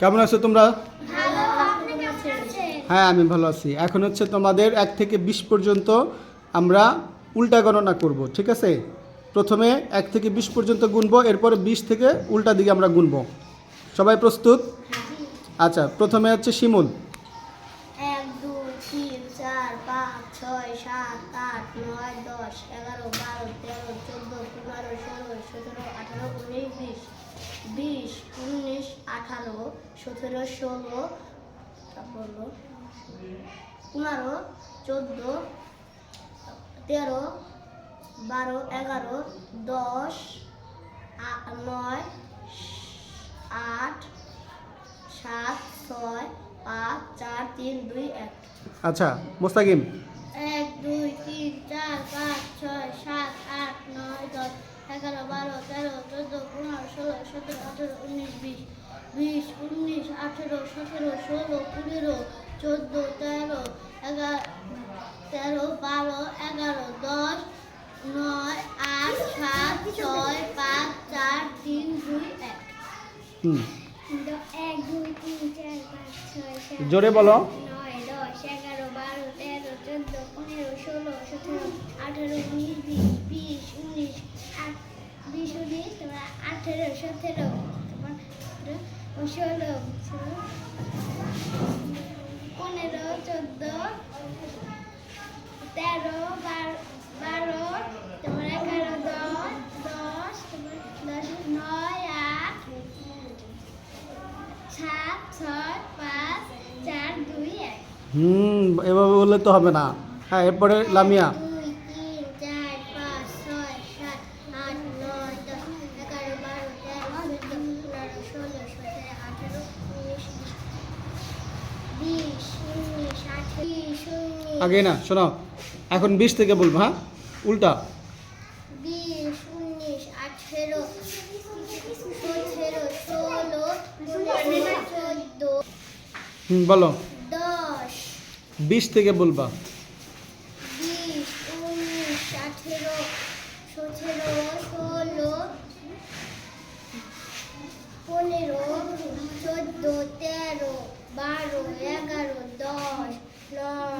কেমন আছো তোমরা? হ্যাঁ আমি ভালো আছি। এখন হচ্ছে তোমাদের এক থেকে বিশ পর্যন্ত আমরা উল্টা গণনা করব ঠিক আছে? প্রথমে এক থেকে বিশ পর্যন্ত গুনব এরপরে বিশ থেকে উল্টা দিকে আমরা গুনব। সবাই প্রস্তুত? আচ্ছা প্রথমে হচ্ছে শিমুল। ছয়, সাত, আট, নয়, দশ, এগারো, বারো, তেরো, চোদ্দ, পনেরো, ষোলো, সতেরো, আঠারো, উনিশ, বিশ বিশ, উনিশ, আঠারো, সতেরো, ষোলো হলো পনেরো, চোদ্দ, তেরো, বারো, এগারো, দশ নয়, আট, সাত, ছয়, পাঁচ, চার, তিন, দুই, এক। আচ্ছা মোস্তাকিম তিন চার পাঁচ ছয় সাত আট নয় দশ এগারো বারো তেরো চোদ্দ পনেরো ষোলো সতেরো আঠেরো উনিশ বিশ বিশ উনিশ আঠেরো সতেরো ষোলো পনেরো চোদ্দ তেরো এগারো তেরো বারো এগারো দশ নয় আট সাত ছয় পাঁচ চার তিন দুই এক। দুই তিন ছয় জোরে বলো। বারো তেরো চোদ্দ পনেরো ষোলো সতেরো আঠেরো উনিশ বিশ বিশ উনিশ বিশ উনিশ তোমার আঠেরো সতেরো তোমার ষোলো পনেরো চোদ্দ তেরো বারো তোমার এগারো দশ দশ তোমার দশ নয় আট সাত ছয় পাঁচ হুম, এভাবে বললে তো হবে না। হ্যাঁ এরপরে লামিয়া। আগে না শোনো এখন বিশ থেকে বলব হ্যাঁ? উল্টা। বিশ উনিশ বিশ থেকে বলবা। পনেরো চোদ্দ তেরো বারো এগারো দশ নয়